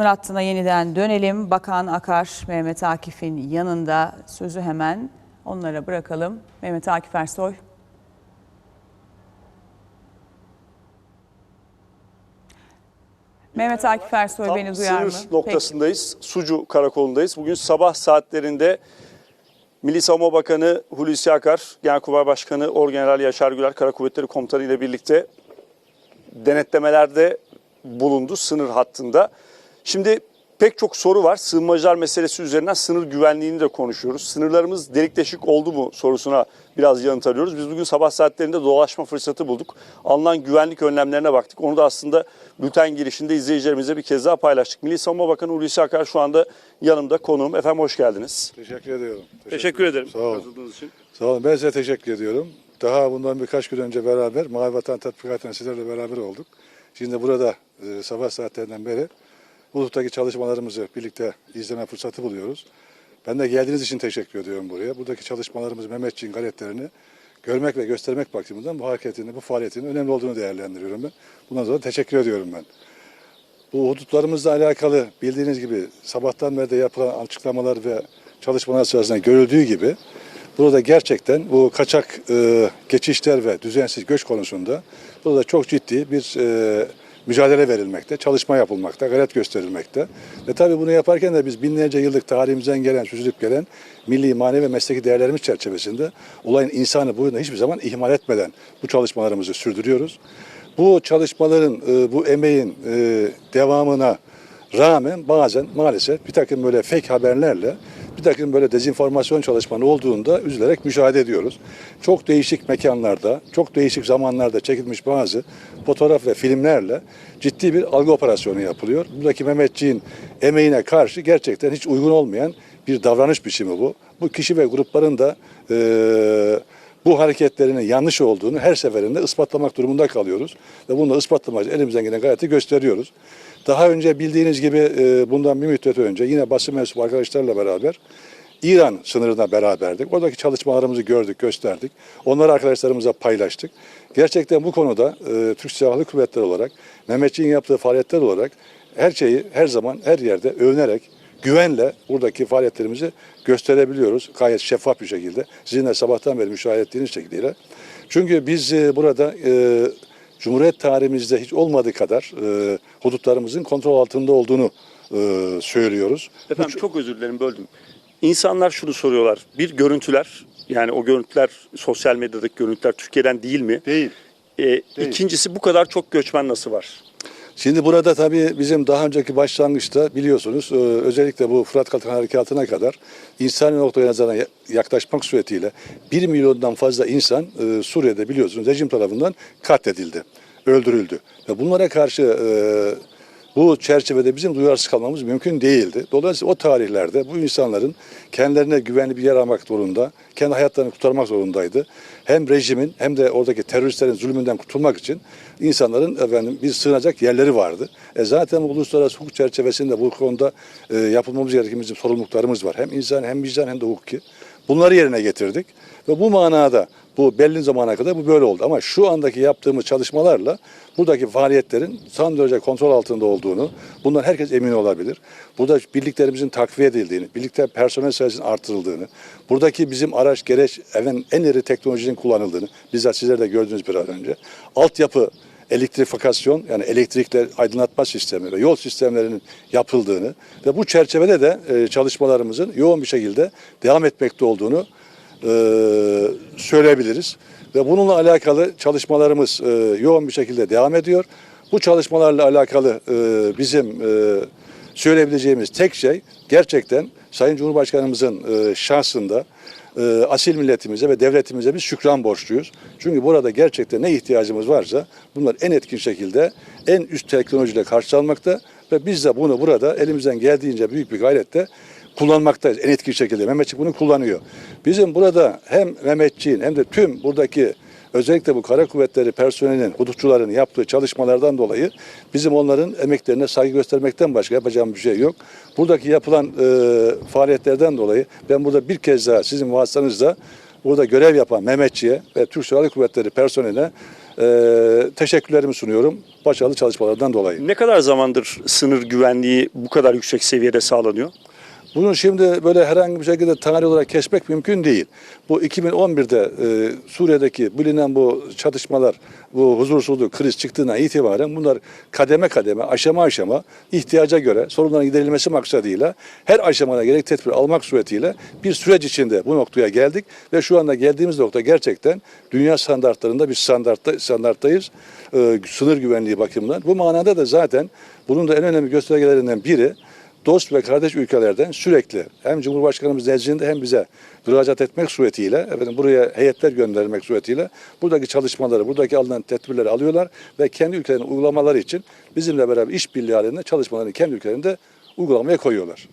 Sınır hattına yeniden dönelim. Bakan Akar Mehmet Akif'in yanında sözü hemen onlara bırakalım. Mehmet Akif Ersoy. Mehmet Akif Ersoy Tam beni duyar mı? sınır noktasındayız. Sucu karakolundayız. Bugün sabah saatlerinde Milli Savunma Bakanı Hulusi Akar, Genelkurmay Başkanı Orgeneral Yaşar Güler, Kara Kuvvetleri Komutanı ile birlikte denetlemelerde bulundu sınır hattında. Şimdi pek çok soru var. Sığınmacılar meselesi üzerinden sınır güvenliğini de konuşuyoruz. Sınırlarımız delik deşik oldu mu sorusuna biraz yanıt arıyoruz. Biz bugün sabah saatlerinde dolaşma fırsatı bulduk. Alınan güvenlik önlemlerine baktık. Onu da aslında bülten girişinde izleyicilerimize bir kez daha paylaştık. Milli Savunma Bakanı Hulusi Akar şu anda yanımda konuğum. Efendim hoş geldiniz. Teşekkür ediyorum. Teşekkür ederim. Sağ olun. katıldığınız için. Sağ olun. Ben size teşekkür ediyorum. Daha bundan birkaç gün önce beraber Mavi Vatan Tatbikatı'nda sizlerle beraber olduk. Şimdi burada e, sabah saatlerinden beri Bulut'taki çalışmalarımızı birlikte izleme fırsatı buluyoruz. Ben de geldiğiniz için teşekkür ediyorum buraya. Buradaki çalışmalarımız, Mehmetçiğin gayretlerini görmek ve göstermek bakımından bu hareketini, bu faaliyetinin önemli olduğunu değerlendiriyorum ben. Bundan sonra teşekkür ediyorum ben. Bu hudutlarımızla alakalı bildiğiniz gibi sabahtan beri de yapılan açıklamalar ve çalışmalar sırasında görüldüğü gibi burada gerçekten bu kaçak e, geçişler ve düzensiz göç konusunda burada çok ciddi bir e, mücadele verilmekte, çalışma yapılmakta, gayret gösterilmekte. Ve tabii bunu yaparken de biz binlerce yıllık tarihimizden gelen, süzülüp gelen milli, manevi ve mesleki değerlerimiz çerçevesinde olayın insanı boyunda hiçbir zaman ihmal etmeden bu çalışmalarımızı sürdürüyoruz. Bu çalışmaların, e, bu emeğin e, devamına rağmen bazen maalesef bir takım böyle fake haberlerle bir takım böyle dezenformasyon çalışmanı olduğunda üzülerek müşahede ediyoruz. Çok değişik mekanlarda, çok değişik zamanlarda çekilmiş bazı fotoğraf ve filmlerle ciddi bir algı operasyonu yapılıyor. Buradaki Mehmetçiğin emeğine karşı gerçekten hiç uygun olmayan bir davranış biçimi bu. Bu kişi ve grupların da eee bu hareketlerinin yanlış olduğunu her seferinde ispatlamak durumunda kalıyoruz. Ve bunu da ispatlamak elimizden gelen gayreti gösteriyoruz. Daha önce bildiğiniz gibi e, bundan bir müddet önce yine basın mensubu arkadaşlarla beraber İran sınırına beraberdik. Oradaki çalışmalarımızı gördük, gösterdik. Onları arkadaşlarımıza paylaştık. Gerçekten bu konuda e, Türk Silahlı Kuvvetleri olarak, Mehmetçiğin yaptığı faaliyetler olarak her şeyi her zaman her yerde övünerek, güvenle buradaki faaliyetlerimizi gösterebiliyoruz. Gayet şeffaf bir şekilde. Sizin de sabahtan beri müşahede ettiğiniz şekliyle. Çünkü biz e, burada e, Cumhuriyet tarihimizde hiç olmadığı kadar e, hudutlarımızın kontrol altında olduğunu e, söylüyoruz. Efendim çok özür dilerim böldüm. İnsanlar şunu soruyorlar. Bir görüntüler yani o görüntüler sosyal medyadaki görüntüler Türkiye'den değil mi? Değil. Ee, İkincisi bu kadar çok göçmen nasıl var? Şimdi burada tabii bizim daha önceki başlangıçta biliyorsunuz e, özellikle bu Fırat Kalkan Harekatı'na kadar insani noktaya nazaran ya- yaklaşmak suretiyle 1 milyondan fazla insan e, Suriye'de biliyorsunuz rejim tarafından katledildi, öldürüldü. Ve bunlara karşı e, bu çerçevede bizim duyarsız kalmamız mümkün değildi. Dolayısıyla o tarihlerde bu insanların kendilerine güvenli bir yer aramak zorunda, kendi hayatlarını kurtarmak zorundaydı. Hem rejimin hem de oradaki teröristlerin zulmünden kurtulmak için insanların efendim bir sığınacak yerleri vardı. E zaten uluslararası hukuk çerçevesinde bu konuda e, yapılmamız gereken bizim sorumluluklarımız var. Hem insan hem vicdan hem de hukuki. Bunları yerine getirdik ve bu manada bu belli zamana kadar bu böyle oldu. Ama şu andaki yaptığımız çalışmalarla buradaki faaliyetlerin son derece kontrol altında olduğunu, bundan herkes emin olabilir. Burada birliklerimizin takviye edildiğini, birlikte personel sayısının artırıldığını, buradaki bizim araç, gereç, efendim, en ileri teknolojinin kullanıldığını, bizzat sizler de gördünüz biraz önce. Altyapı elektrifikasyon yani elektrikler aydınlatma sistemi ve yol sistemlerinin yapıldığını ve bu çerçevede de e, çalışmalarımızın yoğun bir şekilde devam etmekte olduğunu söyleyebiliriz. Ve bununla alakalı çalışmalarımız e, yoğun bir şekilde devam ediyor. Bu çalışmalarla alakalı e, bizim e, söyleyebileceğimiz tek şey gerçekten Sayın Cumhurbaşkanımızın e, şahsında e, asil milletimize ve devletimize biz şükran borçluyuz. Çünkü burada gerçekten ne ihtiyacımız varsa bunlar en etkin şekilde en üst teknolojiyle karşılanmakta ve biz de bunu burada elimizden geldiğince büyük bir gayrette kullanmaktayız en etkin şekilde. Mehmetçik bunu kullanıyor. Bizim burada hem Mehmetçiğin hem de tüm buradaki özellikle bu kara kuvvetleri personelinin, hudutçuların yaptığı çalışmalardan dolayı bizim onların emeklerine saygı göstermekten başka yapacağımız bir şey yok. Buradaki yapılan e, faaliyetlerden dolayı ben burada bir kez daha sizin vasıtanızla burada görev yapan Mehmetçi'ye ve Türk Silahlı Kuvvetleri personeline e, teşekkürlerimi sunuyorum başarılı çalışmalardan dolayı. Ne kadar zamandır sınır güvenliği bu kadar yüksek seviyede sağlanıyor? Bunu şimdi böyle herhangi bir şekilde tarih olarak kesmek mümkün değil. Bu 2011'de e, Suriye'deki bilinen bu çatışmalar, bu huzursuzluk, kriz çıktığına itibaren bunlar kademe kademe, aşama aşama ihtiyaca göre sorunların giderilmesi maksadıyla her aşamada gerek tedbir almak suretiyle bir süreç içinde bu noktaya geldik ve şu anda geldiğimiz nokta gerçekten dünya standartlarında bir standartta, standarttayız. E, sınır güvenliği bakımından. Bu manada da zaten bunun da en önemli göstergelerinden biri dost ve kardeş ülkelerden sürekli hem Cumhurbaşkanımız nezdinde hem bize müracaat etmek suretiyle efendim buraya heyetler göndermek suretiyle buradaki çalışmaları, buradaki alınan tedbirleri alıyorlar ve kendi ülkelerinin uygulamaları için bizimle beraber işbirliği halinde çalışmalarını kendi ülkelerinde uygulamaya koyuyorlar.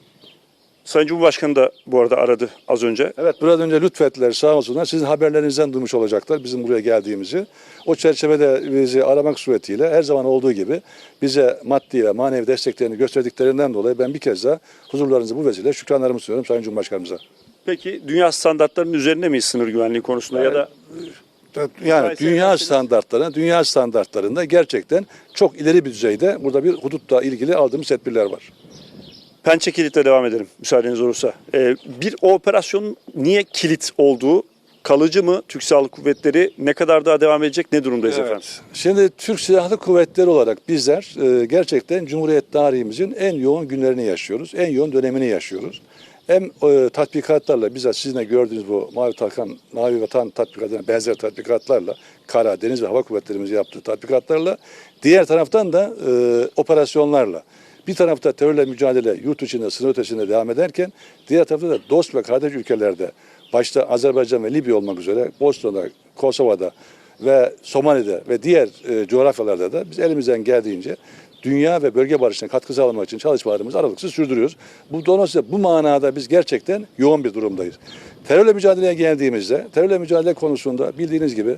Sayın Cumhurbaşkanı da bu arada aradı az önce. Evet biraz önce lütfettiler sağ olsunlar. Sizin haberlerinizden duymuş olacaklar bizim buraya geldiğimizi. O çerçevede bizi aramak suretiyle her zaman olduğu gibi bize maddi ve manevi desteklerini gösterdiklerinden dolayı ben bir kez daha huzurlarınızı bu vesileyle şükranlarımı sunuyorum Sayın Cumhurbaşkanımıza. Peki dünya standartlarının üzerinde miyiz sınır güvenliği konusunda ya da Yani dünya standartlarına, dünya standartlarında gerçekten çok ileri bir düzeyde burada bir hudutla ilgili aldığımız tedbirler var. Pençe kilitle devam edelim müsaadeniz olursa. Ee, bir o operasyonun niye kilit olduğu kalıcı mı? Türk Silahlı Kuvvetleri ne kadar daha devam edecek? Ne durumdayız efendim? Şimdi Türk Silahlı Kuvvetleri olarak bizler e, gerçekten Cumhuriyet tarihimizin en yoğun günlerini yaşıyoruz. En yoğun dönemini yaşıyoruz. Hem e, tatbikatlarla bizzat sizin de gördüğünüz bu Mavi Takan, Mavi Vatan tatbikatlarına benzer tatbikatlarla kara, deniz ve hava kuvvetlerimiz yaptığı tatbikatlarla diğer taraftan da e, operasyonlarla bir tarafta terörle mücadele yurt içinde, sınır ötesinde devam ederken diğer tarafta da dost ve kardeş ülkelerde başta Azerbaycan ve Libya olmak üzere Bosna'da, Kosova'da ve Somali'de ve diğer e, coğrafyalarda da biz elimizden geldiğince dünya ve bölge barışına katkı sağlamak için çalışmalarımızı aralıksız sürdürüyoruz. Bu dolayısıyla bu manada biz gerçekten yoğun bir durumdayız. Terörle mücadeleye geldiğimizde, terörle mücadele konusunda bildiğiniz gibi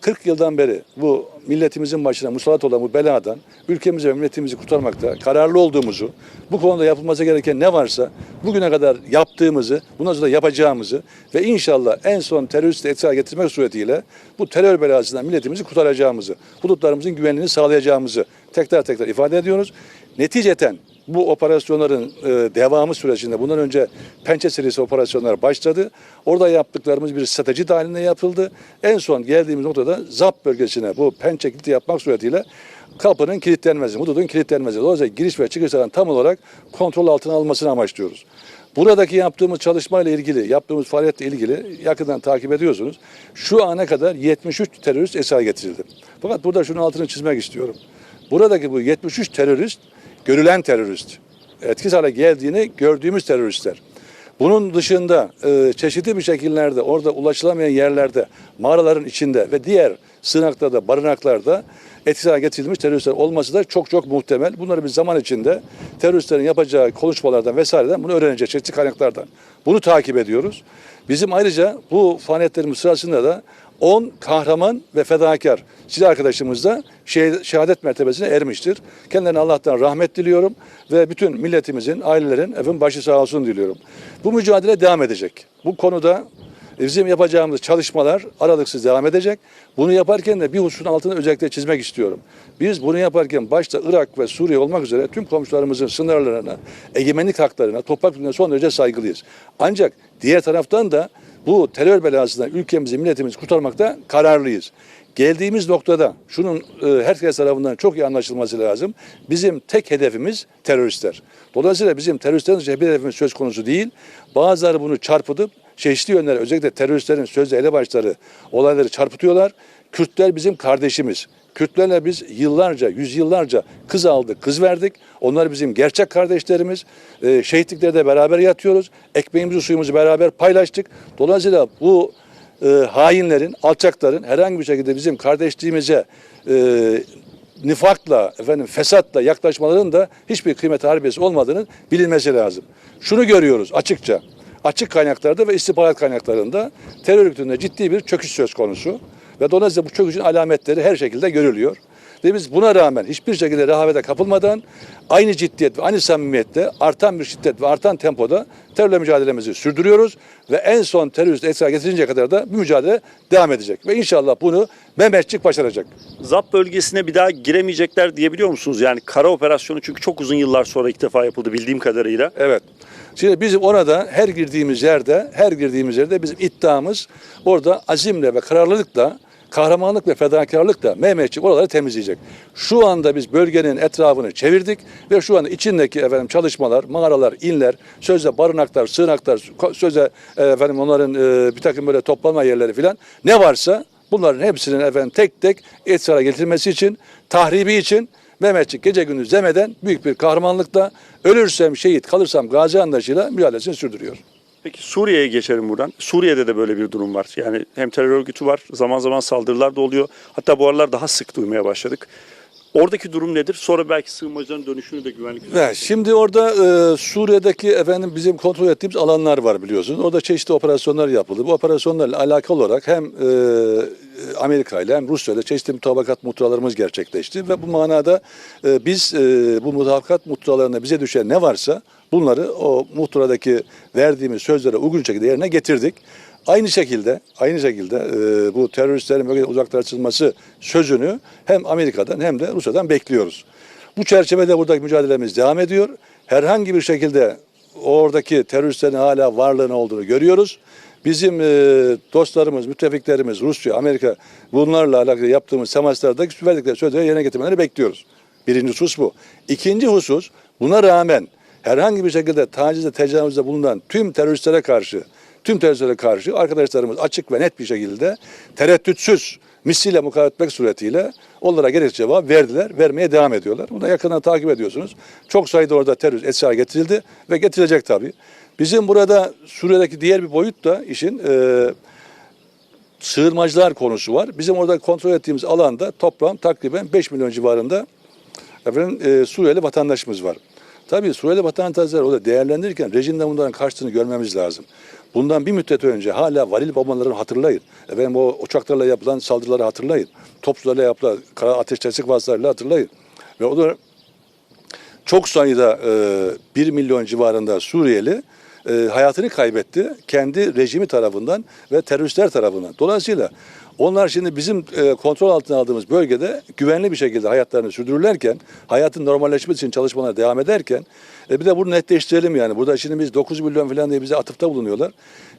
40 yıldan beri bu milletimizin başına musallat olan bu beladan ülkemizi ve milletimizi kurtarmakta kararlı olduğumuzu, bu konuda yapılması gereken ne varsa bugüne kadar yaptığımızı, bundan sonra yapacağımızı ve inşallah en son teröristi etkisiz getirmek suretiyle bu terör belasından milletimizi kurtaracağımızı, hudutlarımızın güvenliğini sağlayacağımızı tekrar tekrar ifade ediyoruz. Neticeten bu operasyonların e, devamı sürecinde bundan önce pençe serisi operasyonlar başladı. Orada yaptıklarımız bir strateji dahilinde yapıldı. En son geldiğimiz noktada ZAP bölgesine bu pençe kilidi yapmak suretiyle kapının kilitlenmesi, hududun kilitlenmesi. Dolayısıyla giriş ve çıkışların tam olarak kontrol altına alınmasını amaçlıyoruz. Buradaki yaptığımız çalışmayla ilgili, yaptığımız faaliyetle ilgili yakından takip ediyorsunuz. Şu ana kadar 73 terörist esir getirildi. Fakat burada şunun altını çizmek istiyorum. Buradaki bu 73 terörist görülen terörist. Etkisiz hale geldiğini gördüğümüz teröristler. Bunun dışında e, çeşitli bir şekillerde orada ulaşılamayan yerlerde, mağaraların içinde ve diğer sığınaklarda, barınaklarda etkisiz hale getirilmiş teröristler olması da çok çok muhtemel. Bunları biz zaman içinde teröristlerin yapacağı konuşmalardan vesaireden bunu öğreneceğiz çeşitli kaynaklardan. Bunu takip ediyoruz. Bizim ayrıca bu faaliyetlerimiz sırasında da 10 kahraman ve fedakar silah arkadaşımız da şeh- şehadet mertebesine ermiştir. Kendilerine Allah'tan rahmet diliyorum ve bütün milletimizin, ailelerin efendim başı sağ olsun diliyorum. Bu mücadele devam edecek. Bu konuda bizim yapacağımız çalışmalar aralıksız devam edecek. Bunu yaparken de bir hususun altını özellikle çizmek istiyorum. Biz bunu yaparken başta Irak ve Suriye olmak üzere tüm komşularımızın sınırlarına, egemenlik haklarına, toprak son derece saygılıyız. Ancak diğer taraftan da bu terör belasından ülkemizi, milletimizi kurtarmakta kararlıyız. Geldiğimiz noktada şunun e, herkes tarafından çok iyi anlaşılması lazım. Bizim tek hedefimiz teröristler. Dolayısıyla bizim teröristlerin hedefimiz söz konusu değil. Bazıları bunu çarpıtıp çeşitli yönlere özellikle teröristlerin sözde elebaşları olayları çarpıtıyorlar. Kürtler bizim kardeşimiz. Kürtlerle biz yıllarca, yüzyıllarca kız aldık, kız verdik. Onlar bizim gerçek kardeşlerimiz. Ee, şehitliklerde beraber yatıyoruz. Ekmeğimizi, suyumuzu beraber paylaştık. Dolayısıyla bu e, hainlerin, alçakların herhangi bir şekilde bizim kardeşliğimize e, nifakla, efendim fesatla yaklaşmaların da hiçbir kıymet harbiyesi olmadığını bilinmesi lazım. Şunu görüyoruz açıkça. Açık kaynaklarda ve istihbarat kaynaklarında terör örgütünde ciddi bir çöküş söz konusu. Ve dolayısıyla bu çöküşün alametleri her şekilde görülüyor. Ve biz buna rağmen hiçbir şekilde rehavete kapılmadan aynı ciddiyet ve aynı samimiyetle artan bir şiddet ve artan tempoda terörle mücadelemizi sürdürüyoruz. Ve en son terörist etkisine getirinceye kadar da bu mücadele devam edecek. Ve inşallah bunu Mehmetçik başaracak. ZAP bölgesine bir daha giremeyecekler diyebiliyor musunuz? Yani kara operasyonu çünkü çok uzun yıllar sonra ilk defa yapıldı bildiğim kadarıyla. Evet. Şimdi bizim orada her girdiğimiz yerde, her girdiğimiz yerde bizim iddiamız orada azimle ve kararlılıkla, kahramanlık ve fedakarlıkla Mehmetçik oraları temizleyecek. Şu anda biz bölgenin etrafını çevirdik ve şu anda içindeki efendim çalışmalar, mağaralar, inler, sözde barınaklar, sığınaklar, sözde e, efendim onların e, bir takım böyle toplanma yerleri filan ne varsa bunların hepsinin efendim tek tek etkara getirilmesi için, tahribi için Mehmetçik gece gündüz demeden büyük bir kahramanlıkla ölürsem şehit kalırsam gazi anlayışıyla mücadelesini sürdürüyor. Peki Suriye'ye geçelim buradan. Suriye'de de böyle bir durum var. Yani hem terör örgütü var, zaman zaman saldırılar da oluyor. Hatta bu aralar daha sık duymaya başladık. Oradaki durum nedir? Sonra belki sığınmacıların dönüşünü de güvenlik Evet, şimdi orada e, Suriye'deki efendim bizim kontrol ettiğimiz alanlar var biliyorsunuz. Orada çeşitli operasyonlar yapıldı. Bu operasyonlarla alakalı olarak hem e, Amerika ile hem Rusya ile çeşitli mutabakat muhtıralarımız gerçekleşti ve bu manada e, biz e, bu mutabakat muhtıralarında bize düşen ne varsa bunları o muhtıradaki verdiğimiz sözlere uygun şekilde yerine getirdik. Aynı şekilde, aynı şekilde e, bu teröristlerin bölgeden uzaklaştırılması sözünü hem Amerika'dan hem de Rusya'dan bekliyoruz. Bu çerçevede buradaki mücadelemiz devam ediyor. Herhangi bir şekilde oradaki teröristlerin hala varlığını olduğunu görüyoruz. Bizim e, dostlarımız, müttefiklerimiz, Rusya, Amerika bunlarla alakalı yaptığımız temaslardaki verdikleri sözleri yerine getirmeleri bekliyoruz. Birinci husus bu. İkinci husus buna rağmen herhangi bir şekilde tacizde, tecavüzde bulunan tüm teröristlere karşı tüm teröristlere karşı arkadaşlarımız açık ve net bir şekilde tereddütsüz misliyle mukavemet etmek suretiyle onlara gerekli cevap verdiler, vermeye devam ediyorlar. Bunu da yakından takip ediyorsunuz. Çok sayıda orada terörist esra getirildi ve getirilecek tabii. Bizim burada Suriye'deki diğer bir boyut da işin e, sığınmacılar konusu var. Bizim orada kontrol ettiğimiz alanda toplam takriben 5 milyon civarında efendim, e, Suriyeli vatandaşımız var. Tabii Suriyeli vatandaşlar orada değerlendirirken rejimden bunların karşısını görmemiz lazım. Bundan bir müddet önce hala varil bombalarını hatırlayın. Efendim o uçaklarla yapılan saldırıları hatırlayın. Topçularla yapılan kara ateş teslik vasıtalarıyla hatırlayın. Ve o da çok sayıda e, 1 milyon civarında Suriyeli e, hayatını kaybetti. Kendi rejimi tarafından ve teröristler tarafından. Dolayısıyla onlar şimdi bizim e, kontrol altına aldığımız bölgede güvenli bir şekilde hayatlarını sürdürürlerken, hayatın normalleşmesi için çalışmalar devam ederken, e, bir de bunu netleştirelim yani. Burada şimdi biz 9 milyon falan diye bize atıfta bulunuyorlar.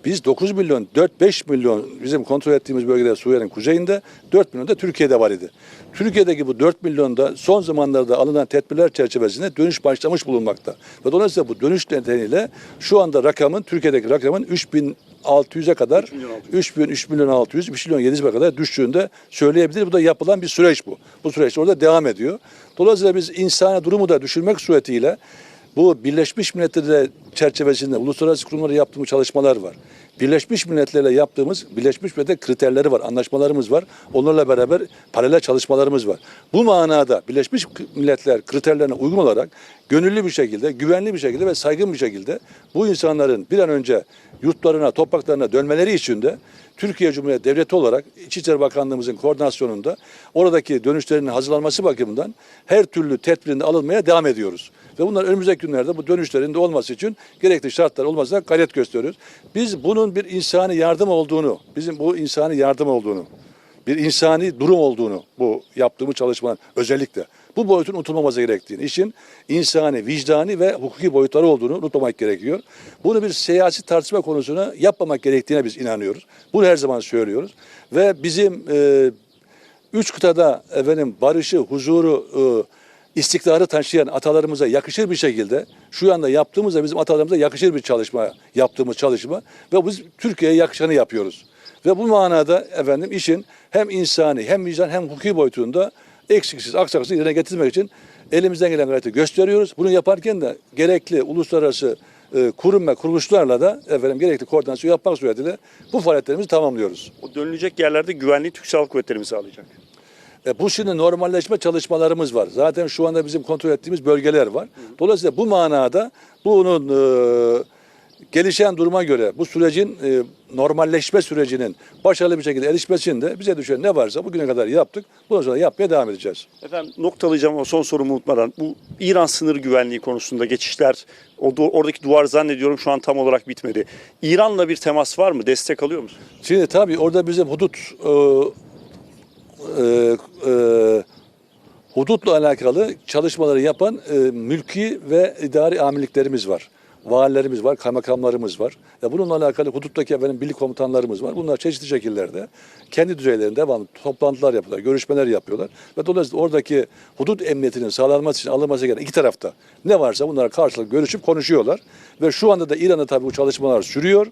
Biz 9 milyon, 4-5 milyon bizim kontrol ettiğimiz bölgede Suriye'nin kuzeyinde, 4 milyon da Türkiye'de var idi. Türkiye'deki bu 4 milyonda son zamanlarda alınan tedbirler çerçevesinde dönüş başlamış bulunmakta. Ve dolayısıyla bu dönüş nedeniyle şu anda rakamın, Türkiye'deki rakamın 3600'e kadar, 3000, 3 milyon 600, 3 milyon 700'e kadar düştüğünde söyleyebilir. Bu da yapılan bir süreç bu. Bu süreç orada devam ediyor. Dolayısıyla biz insani durumu da düşürmek suretiyle bu Birleşmiş Milletler çerçevesinde uluslararası kurumlara yaptığımız çalışmalar var. Birleşmiş Milletler'le yaptığımız Birleşmiş Milletler kriterleri var, anlaşmalarımız var. Onlarla beraber paralel çalışmalarımız var. Bu manada Birleşmiş Milletler kriterlerine uygun olarak gönüllü bir şekilde, güvenli bir şekilde ve saygın bir şekilde bu insanların bir an önce yurtlarına, topraklarına dönmeleri için de Türkiye Cumhuriyeti Devleti olarak İçişleri Bakanlığımızın koordinasyonunda oradaki dönüşlerinin hazırlanması bakımından her türlü tedbirinde alınmaya devam ediyoruz. Ve bunlar önümüzdeki günlerde bu dönüşlerin de olması için gerekli şartlar olmasına gayret gösteriyoruz. Biz bunun bir insani yardım olduğunu, bizim bu insani yardım olduğunu, bir insani durum olduğunu bu yaptığımız çalışmanın özellikle bu boyutun unutulmaması gerektiğini, işin insani, vicdani ve hukuki boyutları olduğunu unutmamak gerekiyor. Bunu bir siyasi tartışma konusuna yapmamak gerektiğine biz inanıyoruz. Bunu her zaman söylüyoruz. Ve bizim e, üç kıtada efendim barışı, huzuru, e, istikrarı taşıyan atalarımıza yakışır bir şekilde şu anda yaptığımızda bizim atalarımıza yakışır bir çalışma yaptığımız çalışma ve biz Türkiye'ye yakışanı yapıyoruz. Ve bu manada efendim işin hem insani hem vicdan hem hukuki boyutunda eksiksiz aksaksız yerine getirmek için elimizden gelen gayreti gösteriyoruz. Bunu yaparken de gerekli uluslararası e, kurum ve kuruluşlarla da efendim gerekli koordinasyon yapmak suretiyle bu faaliyetlerimizi tamamlıyoruz. O dönülecek yerlerde güvenliği Türk Silahlı Kuvvetleri mi sağlayacak? E, bu şimdi normalleşme çalışmalarımız var. Zaten şu anda bizim kontrol ettiğimiz bölgeler var. Dolayısıyla bu manada bunun e, gelişen duruma göre bu sürecin e, normalleşme sürecinin başarılı bir şekilde erişmesinde bize düşen ne varsa bugüne kadar yaptık. Bundan sonra yapmaya devam edeceğiz. Efendim noktalayacağım ama son sorumu unutmadan. Bu İran sınır güvenliği konusunda geçişler, o du- oradaki duvar zannediyorum şu an tam olarak bitmedi. İran'la bir temas var mı? Destek alıyor musunuz? Şimdi tabii orada bizim hudut e, e, e, hudutla alakalı çalışmaları yapan e, mülki ve idari amirliklerimiz var. Valilerimiz var, kaymakamlarımız var. Ya bununla alakalı huduttaki efendim birlik komutanlarımız var. Bunlar çeşitli şekillerde kendi düzeylerinde devamlı toplantılar yapıyorlar, görüşmeler yapıyorlar. Ve dolayısıyla oradaki hudut emniyetinin sağlanması için alınması gereken iki tarafta ne varsa bunlara karşılıklı görüşüp konuşuyorlar. Ve şu anda da İran'da tabii bu çalışmalar sürüyor.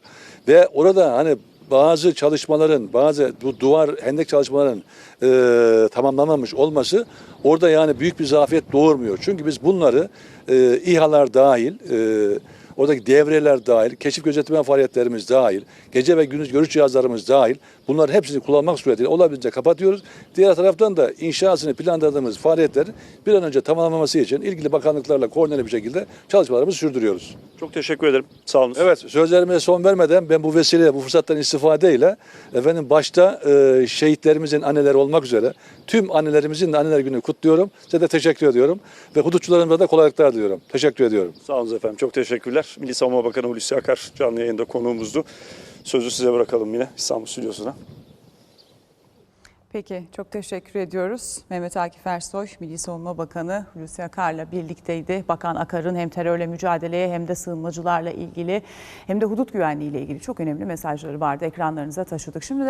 Ve orada hani bazı çalışmaların, bazı bu duvar hendek çalışmaların e, tamamlanmamış olması orada yani büyük bir zafiyet doğurmuyor. Çünkü biz bunları e, İHA'lar dahil, e, oradaki devreler dahil, keşif gözetleme faaliyetlerimiz dahil, gece ve gündüz görüş cihazlarımız dahil bunların hepsini kullanmak suretiyle olabildiğince kapatıyoruz. Diğer taraftan da inşasını planladığımız faaliyetlerin bir an önce tamamlanması için ilgili bakanlıklarla koordineli bir şekilde çalışmalarımızı sürdürüyoruz. Çok teşekkür ederim. Sağ olun. Evet sözlerime son vermeden ben bu vesileyle bu fırsattan istifadeyle efendim başta e, şehitlerimizin anneleri olmak üzere tüm annelerimizin de anneler günü kutluyorum. Size de teşekkür ediyorum ve hudutçularımıza da kolaylıklar diliyorum. Teşekkür ediyorum. Sağ olun efendim. Çok teşekkürler. Milli Savunma Bakanı Hulusi Akar canlı yayında konuğumuzdu. Sözü size bırakalım yine İstanbul Stüdyosu'na. Peki çok teşekkür ediyoruz. Mehmet Akif Ersoy, Milli Savunma Bakanı Hulusi Akar'la birlikteydi. Bakan Akar'ın hem terörle mücadeleye hem de sığınmacılarla ilgili hem de hudut güvenliği ile ilgili çok önemli mesajları vardı. Ekranlarınıza taşıdık. Şimdi de